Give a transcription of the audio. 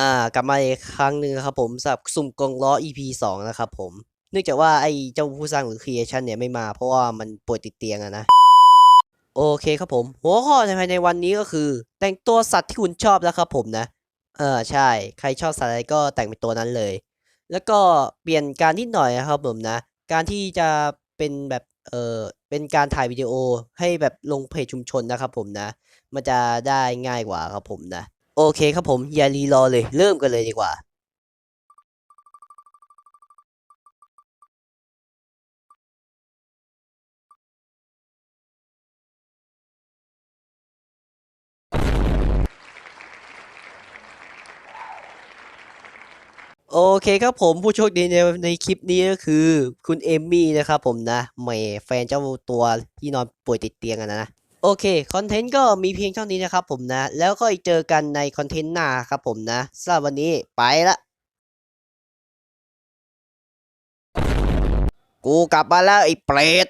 อ่ากลับมาอีกครั้งหนึ่งนะครับผมสำหรับสุ่มกองล้อ EP สองนะครับผม เนื่องจากว่าไอ้เจ้าผู้สร้างหรือ Creation เนี่ยไม่มาเพราะว่ามันป่วยติดเตียงอะนะ โอเคครับผม หัวข้อในภายในวันนี้ก็คือ แต่งตัวสัตว์ที่คุณชอบแล้วครับผมนะ เออใช่ ใครชอบสัตว์อะไรก็แต่งเป็นตัวนั้นเลย แล้วก็เปลี่ยนการนิดหน่อยนะครับผมนะ การที่จะเป็นแบบเออเป็นการถ่ายวิดีโอให้แบบลงเพจชุมชนนะครับผมนะ มันจะได้ง่ายกว่าครับผมนะ โอเคครับผม อย่ารีรอเลย เริ่มกันเลยดีกว่าโอเคครับผมผู้โชคดีในในคลิปนี้ก็คือ คุณเอมมี่นะครับผมนะแหม่แฟนเจ้าตัวที่นอนป่วยติดเตียงอะนะ โอเค คอนเทนต์ก็มีเพียงเท่านี้นะครับผมนะ แล้วก็เจอกันในคอนเทนต์หน้าครับผมนะสำหรับวันนี้ไปละ กูกลับมาแล้วไอ้เปรต